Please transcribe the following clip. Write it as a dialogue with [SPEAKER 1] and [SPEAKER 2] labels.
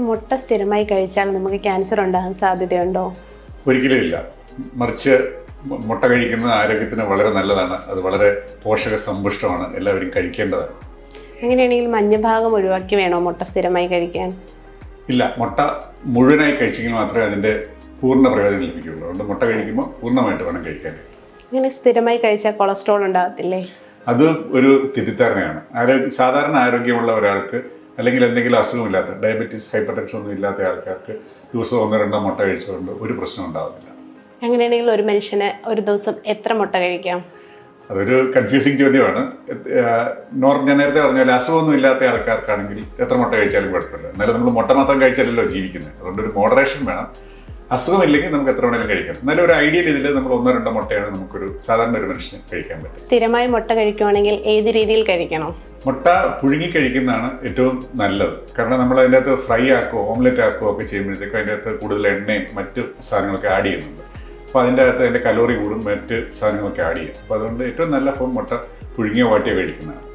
[SPEAKER 1] മുട്ട സ്ഥിരമായി കഴിച്ചാൽ നമുക്ക് ക്യാൻസർ ഉണ്ടാകാൻ സാധ്യതയുണ്ടോ?
[SPEAKER 2] ഒരിക്കലും ഇല്ല. മറിച്ച് മുട്ട കഴിക്കുന്നത് ആരോഗ്യത്തിന് വളരെ നല്ലതാണ്. അത് വളരെ പോഷക സമ്പുഷ്ടമാണ് എല്ലാവരും കഴിക്കേണ്ടതാണ്.
[SPEAKER 1] അങ്ങനെയാണെങ്കിൽ മഞ്ഞഭാഗം ഒഴിവാക്കി വേണോ മുട്ട സ്ഥിരമായി കഴിക്കാൻ?
[SPEAKER 2] ഇല്ല. മുട്ട മുഴുവനായി കഴിച്ചെങ്കിൽ മാത്രമേ അതിന്റെ പൂർണ പ്രയോജനം ലഭിക്കുകയുള്ളൂ. അതുകൊണ്ട് മുട്ട കഴിക്കുമ്പോൾ പൂർണമായിട്ട് വേണം കഴിക്കാൻ.
[SPEAKER 1] ഇങ്ങനെ സ്ഥിരമായി കഴിച്ചാൽ കൊളസ്ട്രോൾ ഉണ്ടാകത്തില്ലേ?
[SPEAKER 2] അത് ഒരു തെറ്റിദ്ധാരണയാണ്. ആരോഗ്യ സാധാരണ ആരോഗ്യമുള്ള ഒരാൾക്ക് അല്ലെങ്കിൽ എന്തെങ്കിലും അസുഖമില്ലാത്ത ഡയബറ്റീസ് ഹൈപ്പർ ടെൻഷൻ ഒന്നും ഇല്ലാത്ത ആൾക്കാർക്ക് ദിവസം ഒന്ന് രണ്ടോ മുട്ട കഴിച്ചുകൊണ്ട് ഒരു പ്രശ്നം ഉണ്ടാകുന്നില്ല
[SPEAKER 1] അങ്ങനെയാണെങ്കിൽ ഒരു മനുഷ്യന് ഒരു ദിവസം എത്ര മുട്ട കഴിക്കാം?
[SPEAKER 2] അതൊരു കൺഫ്യൂസിങ് ചോദ്യമാണ്. നോർമൽ ഞാൻ നേരത്തെ പറഞ്ഞ പോലെ അസുഖമൊന്നും ഇല്ലാത്ത ആൾക്കാർക്കാണെങ്കിൽ എത്ര മുട്ട കഴിച്ചാലും കുഴപ്പമില്ല. എന്നാലും നമ്മൾ മുട്ട മാത്രം കഴിച്ചാലല്ലോ ജീവിക്കുന്നത്. അതുകൊണ്ട് ഒരു മോഡറേഷൻ വേണം. അസുഖമില്ലെങ്കിൽ നമുക്ക് എത്ര വേണേലും കഴിക്കാം. എന്നാലും ഒരു ഐഡിയൽ ഇതിൽ നമ്മൾ ഒന്നോ രണ്ടോ മുട്ടയാണ് നമുക്കൊരു സാധാരണ ഒരു മനുഷ്യന് കഴിക്കാൻ പറ്റും.
[SPEAKER 1] സ്ഥിരമായി മുട്ട കഴിക്കുവാണെങ്കിൽ ഏത് രീതിയിൽ കഴിക്കണം?
[SPEAKER 2] മുട്ട പുഴുങ്ങി കഴിക്കുന്നതാണ് ഏറ്റവും നല്ലത്. കാരണം നമ്മൾ അതിന്റെ അകത്ത് ഫ്രൈ ആക്കുകയോ ഓംലെറ്റ് ആക്കുകയോ ഒക്കെ ചെയ്യുമ്പോഴത്തേക്കും അതിന്റെ അകത്ത് കൂടുതൽ എണ്ണയും മറ്റ് സാധനങ്ങളൊക്കെ ആഡ് ചെയ്യുന്നുണ്ട്. അപ്പോൾ അതിന്റെ അകത്ത് അതിന്റെ കലോറി കൂടും മറ്റ് സാധനങ്ങളൊക്കെ ആഡ് ചെയ്യും. അപ്പോൾ അതുകൊണ്ട് ഏറ്റവും നല്ല ഫോം മുട്ട പുഴുങ്ങിയ വാട്ടിയോ കഴിക്കുന്നതാണ്